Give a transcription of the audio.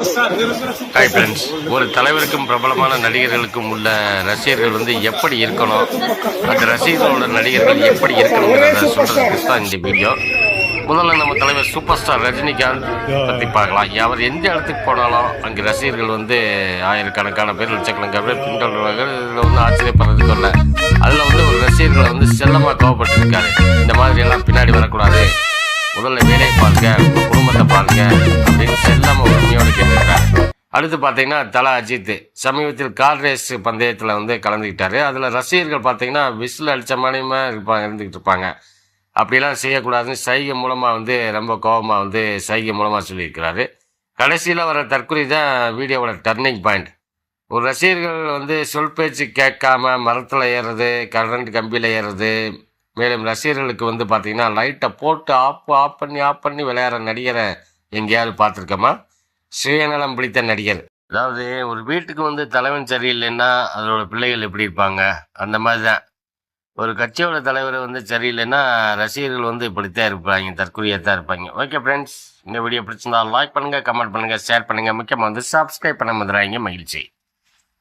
Hi friends ஒரு தலைவருக்கும் பிரபலமான நடிகர்களுக்கும் உள்ள ரசிகர்கள் வந்து எப்படி இருக்கணும்? அந்த ரசிகர்களோட நடிகர்கள் எப்படி இருக்கணுங்கிறத சொல்றதுக்கு தான் இந்த வீடியோ. முதல்ல நம்ம தலைவர் சூப்பர் ஸ்டார் ரஜினிகாந்த் பற்றி பார்க்கலாம். அவர் எந்த இடத்துக்கு போனாலும் அங்கே ரசிகர்கள் வந்து ஆயிரக்கணக்கான பேர் லட்சக்கணக்கான பேர் பின்தொடர்வாங்க இதில் வந்து ஆச்சரியப்படுறதுக்கு இல்லை. அதில் வந்து ஒரு ரசிகர்களை வந்து செல்லமாக கோவப்பட்டிருக்காரு. இந்த மாதிரி எல்லாம் பின்னாடி வரக்கூடாது. முதல்ல வேலையை பாருங்க குடும்பத்தை பாருங்க அப்படின்னு அடுத்து பார்த்தீங்கன்னா தலா அஜித். சமீபத்தில் கார் ரேஸ் பந்தயத்தில் வந்து கலந்துக்கிட்டாரு அதில் ரசிகர்கள் பார்த்தீங்கன்னா விசில் அடித்த மாதிரியுமே இருப்பாங்க இருந்துக்கிட்டு இருப்பாங்க. அப்படிலாம் செய்யக்கூடாதுன்னு சைகை மூலமாக வந்து ரொம்ப கோபமாக வந்து சைகை மூலமாக சொல்லியிருக்கிறாரு. கடைசியில் வர தற்கொலை தான் வீடியோவோட டர்னிங் பாயிண்ட் ஒரு ரசிகர்கள் வந்து சொல் பேச்சு கேட்காம மரத்தில் ஏறுறது கரண்ட் கம்பியில் ஏறுறது மேலும் ரசிகர்களுக்கு வந்து பார்த்தீங்கன்னா லைட்டை போட்டு ஆஃப் ஆஃப் பண்ணி ஆஃப் பண்ணி விளையாடுற நடிகரை எங்கேயாவது பார்த்துருக்கோமா? சுயநலம் பிடித்த நடிகர். அதாவது ஒரு வீட்டுக்கு வந்து தலைவன் சரியில்லைன்னா அதோட பிள்ளைகள் எப்படி இருப்பாங்க? அந்த மாதிரி தான் ஒரு கட்சியோட தலைவர் வந்து சரியில்லைன்னா ரசிகர்கள் வந்து இப்படித்தான் இருப்பாங்க தற்கொலையாக தான் இருப்பாங்க. ஓகே ஃப்ரெண்ட்ஸ் இந்த வீடியோ பிடிச்சிருந்தா லைக் பண்ணுங்கள் கமெண்ட் பண்ணுங்கள் ஷேர் பண்ணுங்கள் முக்கியமாக வந்து சப்ஸ்கிரைப் பண்ண வந்துடுறாங்க மகிழ்ச்சி.